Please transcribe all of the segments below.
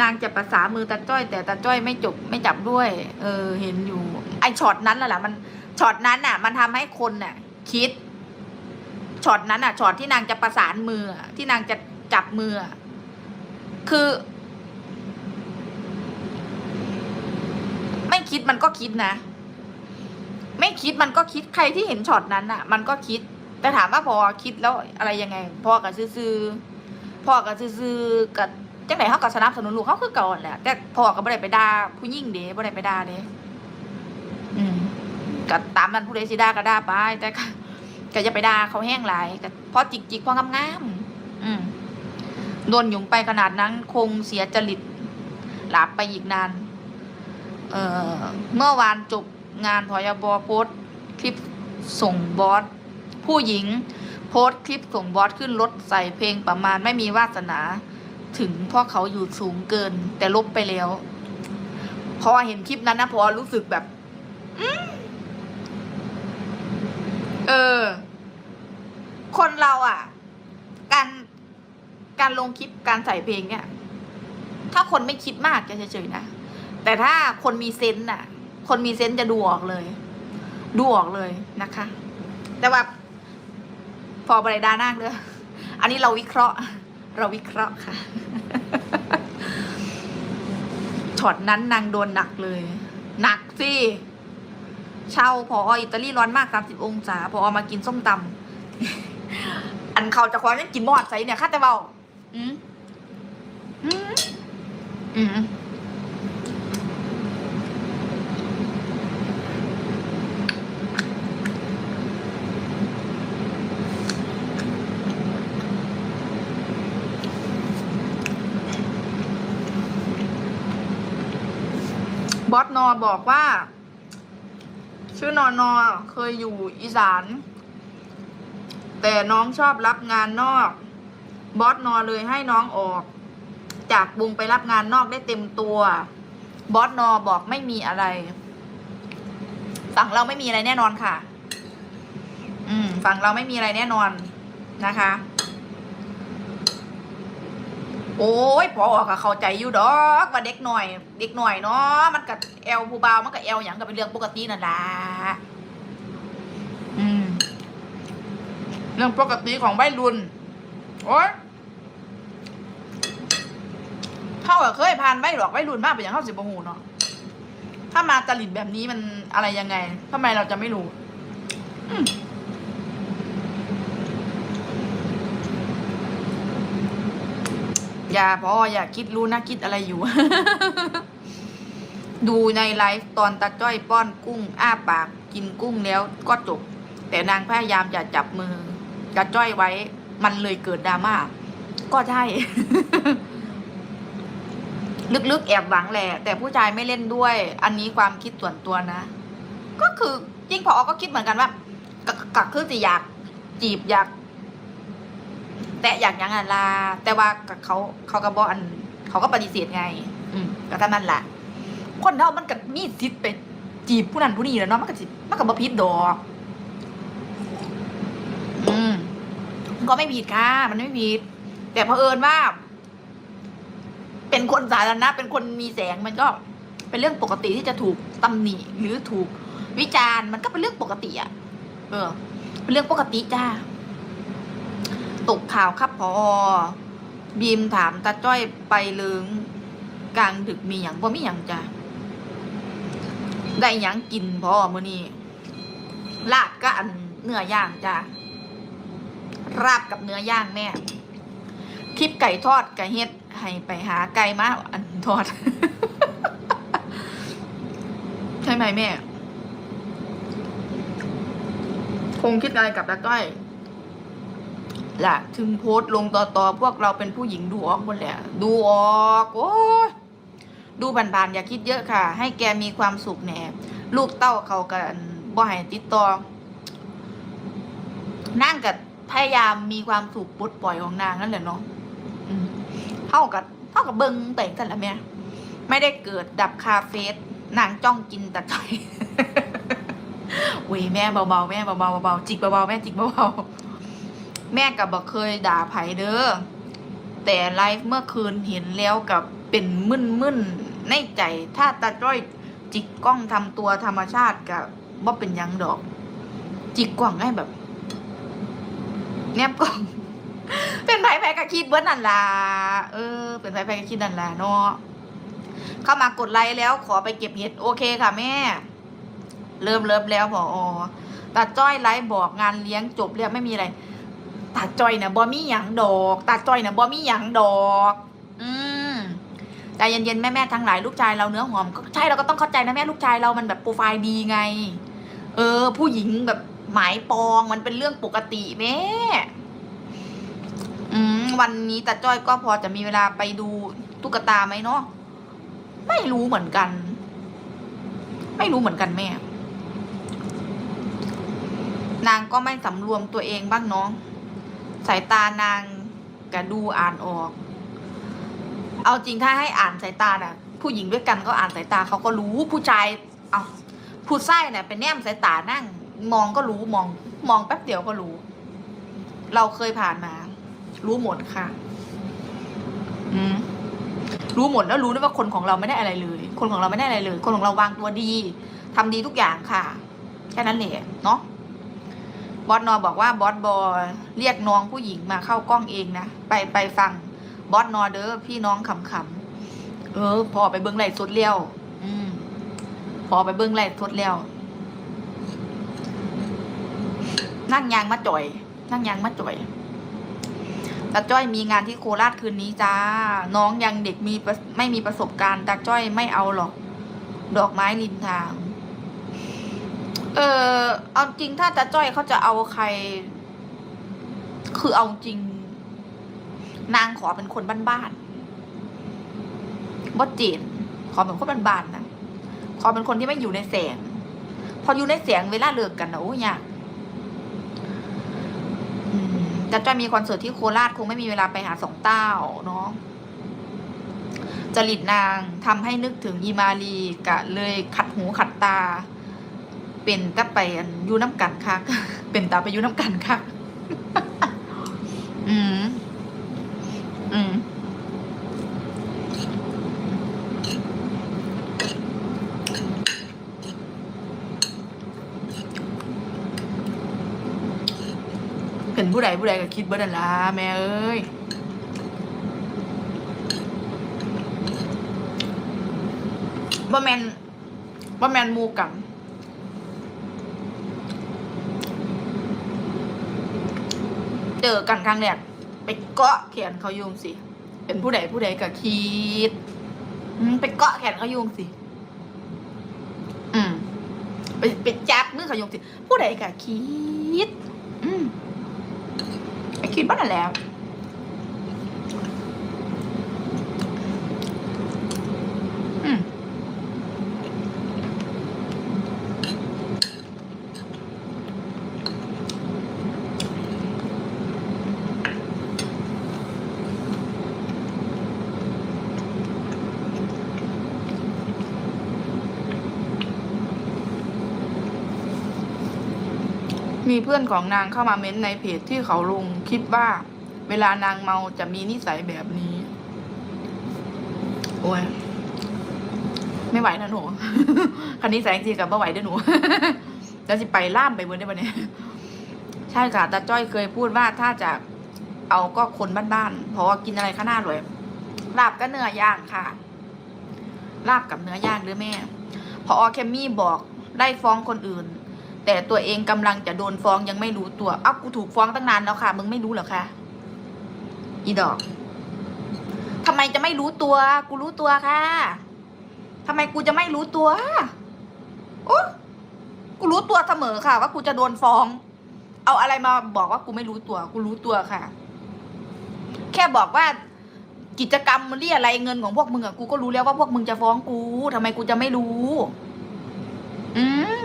นางจะประสานมือตาจ้อย แต่ตาจ้อยไม่จบไม่จับด้วย เออ เห็นอยู่ ไอช็อตนั้นแหละมันช็อตนั้นน่ะ มันทำให้คนน่ะ คิดช็อตนั้นน่ะช็อตที่นางจะประสานมือที่นางจะจับมือ คือ ไม่คิดมันก็คิดนะไม่คิดมันก็คิดใครที่เห็นช็อตนั้นน่ะ มันก็คิด แต่ถามว่าพอคิดแล้วอะไรยังไงพ่อกับซื่อพ่อกับซื่อกับ จังไหนเขากับสนับสนุนลูกเขาคือเก่าหั่นแหละแต่พ่อก็ไม่ได้ไปด่าผู้หญิงเด้ไม่ได้ไปด่าเด้อืมก็ตามนั้นผู้ใดสิด่าก็ด่าไป แต่ก็ก็จะไปด่าเขาแห้งหลายก็เพราะจิกจิกๆเพราะงามๆอืมโดนหยุงไปขนาดนั้น คงเสียจริตหลับไปอีกนาน เอ่อ เมื่อวานจบงานพยบโพสคลิปส่งบอสผู้หญิง โพสคลิปส่งบอสขึ้นรถใส่เพลงประมาณไม่มีวาสนา ถึงพราะเขาอยู่สูงเกิน แต่ลบไปแล้ว พอเห็นคลิปนั้นนะพอรู้สึกแบบอเออ คนเราอะ การการลงคลิปการใส่เพลงเนี่ย ถ้าคนไม่คิดมากจะเฉยๆนะ แต่ถ้าคนมีเซนต์น่ะ คนมีเซนต์จะดูออกเลย ดูออกเลยนะคะ แต่ว่าพอบริดานั่งเด้ออันนี้เราวิเคราะห์ เราวิเคราะห์ค่ะช็อตนั้นนางโดนหนักเลย หนักสิเช่าพออิตาลีร้อนมากสามสิบองศาพอมากินส้มตำอันเขาจะคว้ายังกินบอดใส่เนี่ยข้าแต่เบาอืมอืมอืม บอบอกว่า ชื่อนอนอเคยอยู่อีสาน แต่น้องชอบรับงานนอก บอสนอเลยให้น้องออก จากบวงไปรับงานนอกได้เต็มตัว บอสนอบอกไม่มีอะไร ฝั่งเราไม่มีอะไรแน่นอนค่ะ อืม ฝั่งเราไม่มีอะไรแน่นอนนะคะ โอ้ยพอออกก็เข้าใจอยู่ดอกว่าเด็กหน่อย เด็กหน่อยเนาะมันกับแอลผู้บ่าวมันกับแอลอย่างก็เป็นเรื่องปกตินั่นล่ะอืมเรื่องปกติของวัยรุ่นโอ้ยเข้ากับเคยผ่านวัยหรอกวัยรุ่นมากเป็นอย่างเข้าสิบหูเนาะถ้ามาจริตแบบนี้มันอะไรยังไงทำไมเราจะไม่รู้ อืม อย่าพออย่าคิดรู้นะคิดอะไรอยู่ ดูในไลฟ์ตอนตาจ้อยป้อนกุ้ง อ้าปากกินกุ้งแล้วก็จบ แต่นางพยายามจะจับมือตาจ้อยไว้ มันเลยเกิดดราม่าก็ใช่ ลึกๆแอบหวังแหละ แต่ผู้ชายไม่เล่นด้วย อันนี้ความคิดส่วนตัวนะ ก็คือจริงพอก็คิดเหมือนกันว่ากักกักคือจะอยากจีบอยาก แต่อยากหยังอะลา แต่ว่ากับเขาเขาก็บอกอัน เขาก็ปฏิเสธไง อืมก็เท่านั้นแหละคนเรามันก็มีสิทธิ์ไปจีบผู้นั้นผู้นี้แหล้วเนาะมันก็สิมันก็บ่ผิดดอกอืมก็ไม่ผิดค่ะ มันไม่ผิด แต่เผอิญว่า เป็นคนสาธารณะเป็นคนมีแสงมันก็เป็นเรื่องปกติที่จะถูกตำหนิหรือถูกวิจารณ์มันก็เป็นเรื่องปกติอะ เออ เป็นเรื่องปกติจ้า ตกข่าวครับพอบีมถามตาจ้อยไปเลิงกลางดึกมีอย่างบ่มีอย่างจ้ะได้ยังกินพอมื้อนี้ลาบก็อันเนื้อย่างจ้ะราบกับเนื้อย่างแม่คลิปไก่ทอดไก่เฮ็ดให้ไปหาไก่มาอันทอด ใช่ไหมแม่ คงคิดอะไรกับตาจ้อย ล่ะ ถึงโพสต์ลงต่อต่อพวกเราเป็นผู้หญิงดูออกหมดแหละ ดูออกโอ้ยดูผ่านๆอย่าคิดเยอะค่ะ ให้แกมีความสุขแหน่ลูกเต้าเขากันบ่ให้ติดต่อนั่งกับพยายามมีความสุขปลดปล่อยของนางนั่นแหละเนาะเท่ากับเท่ากับเบิงแต่งกันละแม่ไม่ได้เกิดดับคาเฟสนางจ้องกินแต่ใจเว้ยแม่เบาๆแม่เบาๆเบาๆจิกเบาๆแม่จิกเบาๆ แม่กับบอกเคยด่าไผเด้อแต่ไลฟ์เมื่อคืนเห็นแล้วกับเป็นมึนมึนในใจ ถ้าตาจ้อยจิกกล้องทำตัวธรรมชาติกับบ่เป็นยังดอก จิกกล้องให้แบบ แนบกล้อง เป็นไผไผกะคิดเบิ้นั่นล่ะเออ เป็นไผไผกะคิดนั่นล่ะเนาะเข้ามากดไลค์แล้วขอไปเก็บเห็ดโอเคค่ะแม่ เริ่มเริ่มแล้วพออตาจ้อยไลฟ์บอกงานเลี้ยงจบเรียบไม่มีอะไร ตาจ้อยนะบอมีหยังดอกตาจ้อยนะบอมีหยังดอก อืมใจเย็นๆแม่ๆทั้งหลายลูกชายเราเนื้อหอมก็ใช่เราก็ต้องเข้าใจนะแม่ลูกชายเรามันแบบโปรไฟล์ดีไง เออ ผู้หญิงแบบหมายปองมันเป็นเรื่องปกติแม่อืมวันนี้ตาจ้อยก็พอจะมีเวลาไปดูตุ๊กตาไหมเนาะไม่รู้เหมือนกัน ไม่รู้เหมือนกันแม่ นางก็ไม่สำรวมตัวเองบ้างเนาะ สายตานางกะดูอ่านออก เอาจริงถ้าให้อ่านสายตาน่ะ ผู้หญิงด้วยกันก็อ่านสายตาเขาก็รู้ผู้ชาย เอาผู้ชายเนี่ยเป็นแนมสายตานั่ง มองก็รู้มอง มองแป๊บเดียวก็รู้ เราเคยผ่านมา รู้หมดค่ะ อืมรู้หมดแล้วรู้ด้วยว่าคนของเราไม่ได้อะไรเลย คนของเราไม่ได้อะไรเลย คนของเราวางตัวดีทำดีทุกอย่างค่ะ แค่นั้นแหละเนาะ บอสนอบอกว่าบอสบอเรียกน้องผู้หญิงมาเข้ากล้องเองนะ ไปไปฟังบอสนอเด้อพี่น้องขำๆเออ พอไปเบิ้งไล่สดเลี้ยวอืมพอไปเบิ้งไล่สดเลี้ยวนั่งยางมาจ่อย นั่งยางมาจ่อยตาจ้อยมีงานที่โคราชคืนนี้จ้า น้องยังเด็กมีไม่มีประสบการณ์ตาจ้อยไม่เอาหรอก ดอกไม้ริมทาง เออเอาจริงถ้าตาจ้อยเขาจะเอาใคร คือเอาจริง นางขอเป็นคนบ้านๆบดเจนขอเป็นคนบ้านๆนะขอเป็นคนที่ไม่อยู่ในแสง พออยู่ในแสงเวลาเลิกกันนะโอ้ยากอืมแต่จ้อยมีคอนเสิร์ตที่โคราชคงไม่มีเวลาไปหาสองเต้าเนาะจริตนางทำให้นึกถึงอีมาลีกะเลยขัดหูขัดตา เป็นตะไปอันยูน้ำกันคักเป็นตาไปยูน้ำกันคักอืมอืมเป็นผู้ใดผู้ใดก็คิดเบิดนั่นล่ะแม่เอ้ยบ่แมนบ่แมนมูกัน เจ อกันครั้งแรกไปเกาะแขนเขาโยงสิ เป็นผู้ใดผู้ใดก็คิดไปเกาะแขนเขาโยงสิ อืมไปไปจับมือเขาโยงสิ ผู้ใดก็คิด อืมไปคิดบ้านนแล้ว เพื่อนของนางเข้ามาเม้นต์ในเพจที่เขาลงคิดว่า เวลานางเมาจะมีนิสัยแบบนี้ โอ้ยไม่ไหวนะหนูคันนี้แสงจีกับไม่ไหวด้วยหนูจะสิไปล่ามไปเบนได้ปะเนี่ยใช่ค่ะตาจ้อยเคยพูดว่าถ้าจะเอาก็คนบ้านๆเพราะว่ากินอะไรข้างหน้าเลยลาบก็เนื้อย่างค่ะลาบกับเนื้อย่างหรือแม่พออเคมมี่บอกได้ฟ้องคนอื่น แต่ตัวเองกำลังจะโดนฟ้องยังไม่รู้ตัวอ้าวกูถูกฟ้องตั้งนานแล้วค่ะ มึงไม่รู้เหรอคะอีดอกทำไมจะไม่รู้ตัว กูรู้ตัวค่ะทำไมกูจะไม่รู้ตัวโอ้กูรู้ตัวเสมอค่ะ ว่ากูจะโดนฟ้อง เอาอะไรมาบอกว่ากูไม่รู้ตัว กูรู้ตัวค่ะ แค่บอกว่ากิจกรรมเรียอะไรเงินของพวกมึงอะกูก็รู้แล้วว่าพวกมึงจะฟ้องกูทำไมกูจะไม่รู้ อืม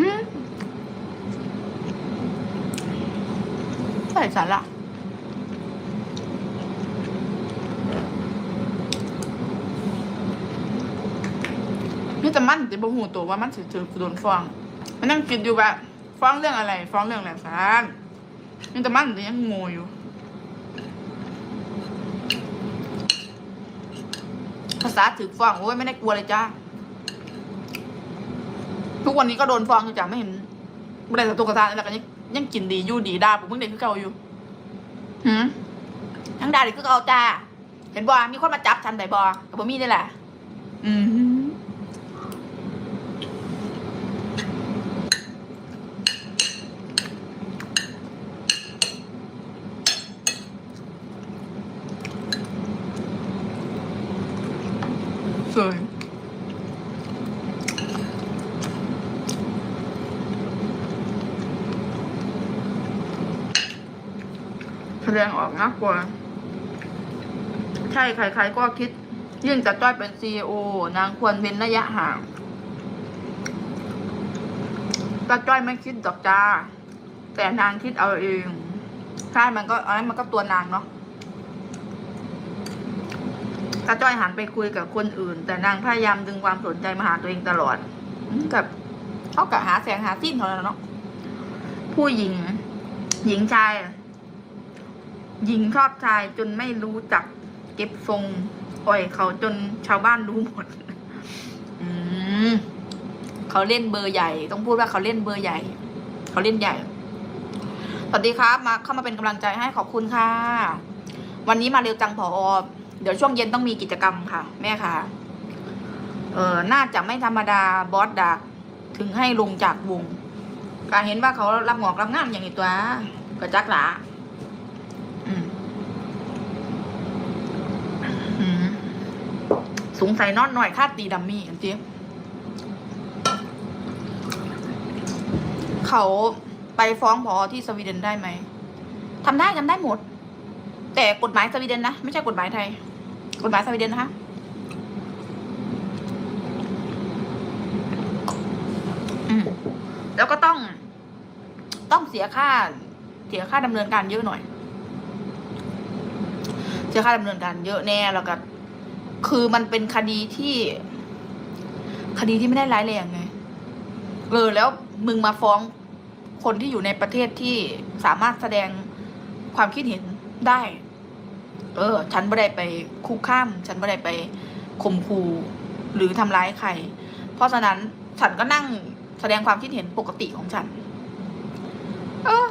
อืมใส่สาระนี่แต่มันจะบ่หูตัวว่ามันสิถือโดนฟ้อง มันนั่งคิดอยู่แบบฟ้องเรื่องอะไรฟ้องเรื่องอะไรซานยังแต่มันแต่ยังโงอยู่ ภาษาถือฟ้องโอ้ยไม่ได้กลัวเลยจ้าทุกวันนี้ก็โดนฟ้องอยู่จ้ะไม่เห็นไม่ได้ตัวกระทานแล้วก็ยัง ยังกินดีอยู่ดีด่าผมเพิ่งเด็กคือเก่าอยู่หืมทั้งด่าเด็กคือเก่าจ้าเห็นบ่มีคนมาจับฉันได้บ่กับผมมีนี่แหละอืมสวยแสดงออก น่ากลัว ใช่ใคร ๆ ก็คิด ยิ่งจะจ้อยเป็นซีออนางควรเว้นระยะห่างตาจ้อยไม่คิดดอกจ้า แต่นางคิดเอาเองใช่มันก็อันนั้นมันก็ตัวนางเนาะตาจ้อยหันไปคุยกับคนอื่น แต่นางพยายามดึงความสนใจมาหาตัวเองตลอดกับเขากับหาแสงหาสิ้นเท่านั้นเนาะผู้หญิง หญิงชาย หญิงชอบชายจนไม่รู้จักเก็บทรงปล่อยเขาจนชาวบ้านรู้หมด อืมเขาเล่นเบอร์ใหญ่ ต้องพูดว่าเขาเล่นเบอร์ใหญ่ เขาเล่นใหญ่ สวัสดีครับ มาเข้ามาเป็นกำลังใจให้ขอบคุณค่ะ วันนี้มาเร็วจังพอเดี๋ยวช่วงเย็นต้องมีกิจกรรมค่ะ แม่ค่ะ เออน่าจะไม่ธรรมดาบอสดักถึงให้ลงจากวงการเห็นว่าเขารับหงอกรับงามอย่างนี้ตัวกระจักหลาอืม อืม สงสัยนอนหน่อยค่าตีดัมมี่อันเจี๊ยบเขาไปฟ้องพอที่สวีเดนได้ไหมทำได้ทำได้หมด แต่กฎหมายสวีเดนนะไม่ใช่กฎหมายไทย กฎหมายสวีเดนนะคะแล้วก็ต้อง ต้องเสียค่า เสียค่าดำเนินการเยอะหน่อย เสียค่าดำเนินการเยอะแน่แล้วก็ คือมันเป็นคดีที่ คดีที่ไม่ได้ร้ายแรงไงเออแล้วมึงมาฟ้องคนที่อยู่ในประเทศที่สามารถแสดงความคิดเห็นได้ เออ ฉันไม่ได้ไปคุกข้าม ฉันไม่ได้ไปข่มขู่หรือทำร้ายใคร เพราะฉะนั้นฉันก็นั่งแสดงความคิดเห็นปกติของฉัน เออ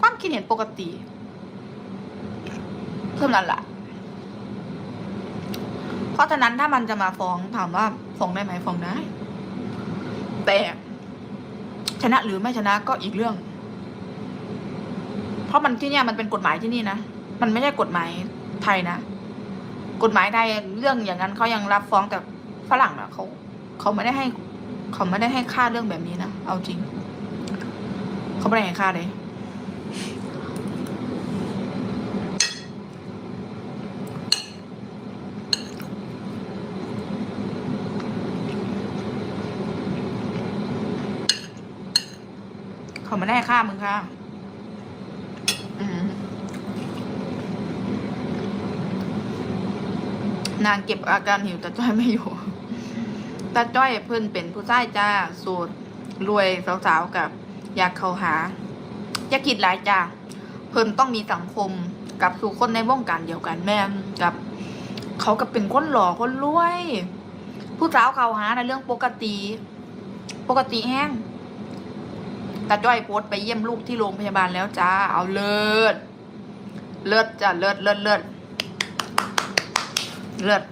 ความคิดเห็นปกติเท่านั้นแหละ เพราะฉะนั้นถ้ามันจะมาฟ้องถามว่าฟ้องได้ไหมฟ้องได้ แต่ชนะหรือไม่ชนะก็อีกเรื่อง เพราะมันที่เนี่ยมันเป็นกฎหมายที่นี่นะ มันไม่ใช่กฎหมายไทยนะ กฎหมายไทยเรื่องอย่างนั้นเขายังรับฟ้องแต่ฝรั่งนะเขาเขาไม่ได้ให้ เขาไม่ได้ให้ค่าเรื่องแบบนี้นะ เอาจริง เขาไม่ได้ให้ค่าเลย เขาไม่ได้ค่ามึงค่ะอืมนางเก็บอาการหิวแต่จ้อยไม่อยู่ตาจ้อยเพิ่นเป็นผู้ชายจ้าโสูตรรวยสาวๆกับ อยากเข้าหา อย่าคิดหลายจ้าเพิ่นต้องมีสังคมกับสู่คนในวงการเดียวกันแม่นกับ เขาก็เป็นคนหล่อคนรวย ผู้สาวเข้าหาในะเรื่องปกติ ปกติแห้ง ตาจ้อยโพสต์ไปเยี่ยมลูกที่โรงพยาบาลแล้วจ้า เอาเลิศ เลิศจ้ะเลิศเลิศเลิศเลิศ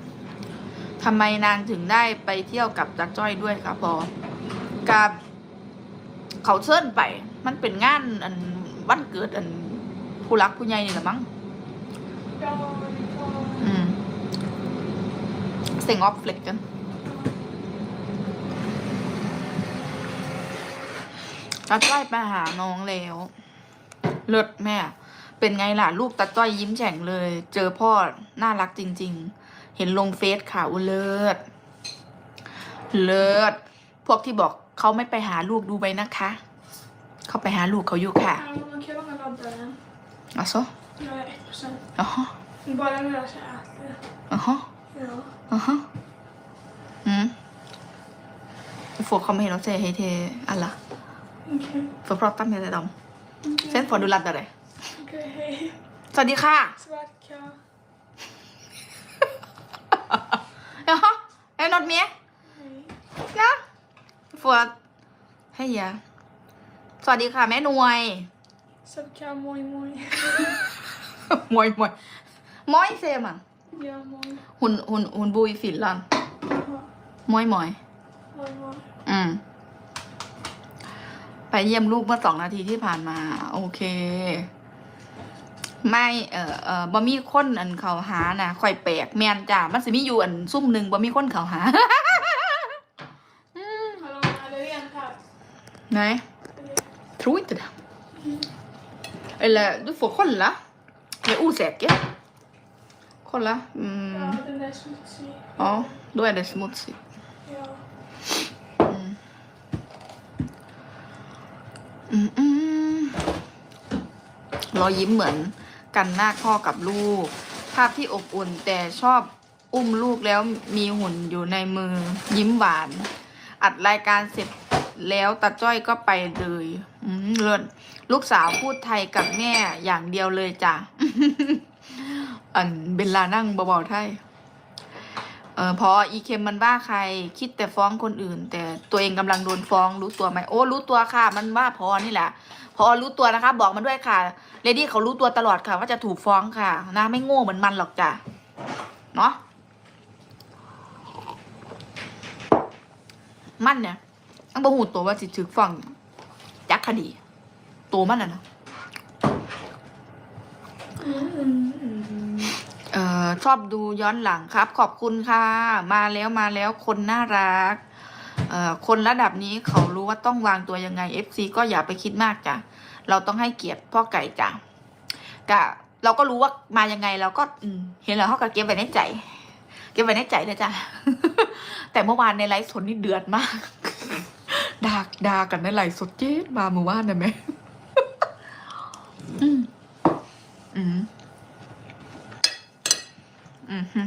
ทำไมนางถึงได้ไปเที่ยวกับตาจ้อยด้วยคะพอกับเขาเชิญไป มันเป็นงานอันวันเกิดอันผู้รักผู้ใหญ่นี่แหละมั้งอืมเซ็งออฟเฟล็กกัน ตาจ้อยไปหาน้องแล้ว เลิศแม่ เป็นไงล่ะ ลูกตาจ้อยยิ้มแฉ่งเลย เจอพ่อ น่ารักจริง ๆ เห็นลงเฟซข่าวเลิศ เลิศ พวกที่บอกเขาไม่ไปหาลูกดูไปนะคะ เขาไปหาลูกเขาอยู่ค่ะ Ja, men man kan långa laddaren. อ๋อโซ Jag är 1%. อ๋อฮะ Bara när jag ska äta. อ๋อฮะ Ja. อ๋อฮะอืมพวกเขาไม่เห็นเราเจให้เทอะไร Okej. för att prata med dem. Sen får du ladda dig. Okej, hej. สวัสดีค่ะ Sverka. Jaha, är det något mer? Hej. Ja. Får... Hej ja. สวัสดีค่ะ แม่หนวย Sverka, moi moi. มวยมวยมอยเซมอะ Ja, moi. หุ่นหุ่นหุ่นบุยฟินลัน Jaha. มอยมอย Moi moi. อืมไป เยี่ยมลูกเมื่อสองนาทีที่ผ่านมา โอเค ไม่เอ่อเอ่อบอมีคนอันเขาหานะค่อยแปลกแมนจ้ามันสิมีอยู่อันซุ่มหนึ่งบอมีคนเขาหา Hallå, är det rent här? Nej, Eller? tror inte det. Eller du får kolla. Jag är osäker. Kolla. Mm. Ja, den där är smutsig. Ja, då är det smutsigt. Ja. รอยยิ้มเหมือนกันหน้าพ่อกับลูก ภาพที่อบอุ่นแต่ชอบอุ้มลูกแล้วมีหุ่นอยู่ในมือยิ้มหวาน อัดรายการเสร็จแล้วตาจ้อยก็ไปเลยอืมเลิศลูกสาวพูดไทยกับแม่อย่างเดียวเลยจ้ะอันเบลลานั่งเบาๆไทย เออพออีเคมมันว่าใครคิดแต่ฟ้องคนอื่น แต่ตัวเองกำลังโดนฟ้องรู้ตัวไหมโอ้รู้ตัวค่ะ มันว่าพอนี่แหละ พอรู้ตัวนะคะ บอกมันด้วยค่ะเลดี้เขารู้ตัวตลอดค่ะ ว่าจะถูกฟ้องค่ะนะไม่โง่เหมือนมันหรอกจ้ะเนาะมันเนี่ยต้องบ่หูตัวว่าสิถือฟ้องจักคดีตัวมันอะนะ ชอบดูย้อนหลังครับ ขอบคุณค่ะ มาแล้วมาแล้วคนน่ารักคนระดับนี้เขารู้ว่าต้องวางตัวยังไง FC ก็อย่าไปคิดมากจ้ะ เราต้องให้เกียรติพ่อไก่จ้ะกะเราก็รู้ว่ามายังไงเราก็เห็นแล้วเขาก็เก็บไว้ในใจ เก็บไว้ในใจเลยจ้ะ แต่เมื่อวานในไลฟ์สดนี่เดือดมากดากดากันในไลฟ์สดเจ๊มาเมื่อวานนะแม่อืมอืม อืมฮึ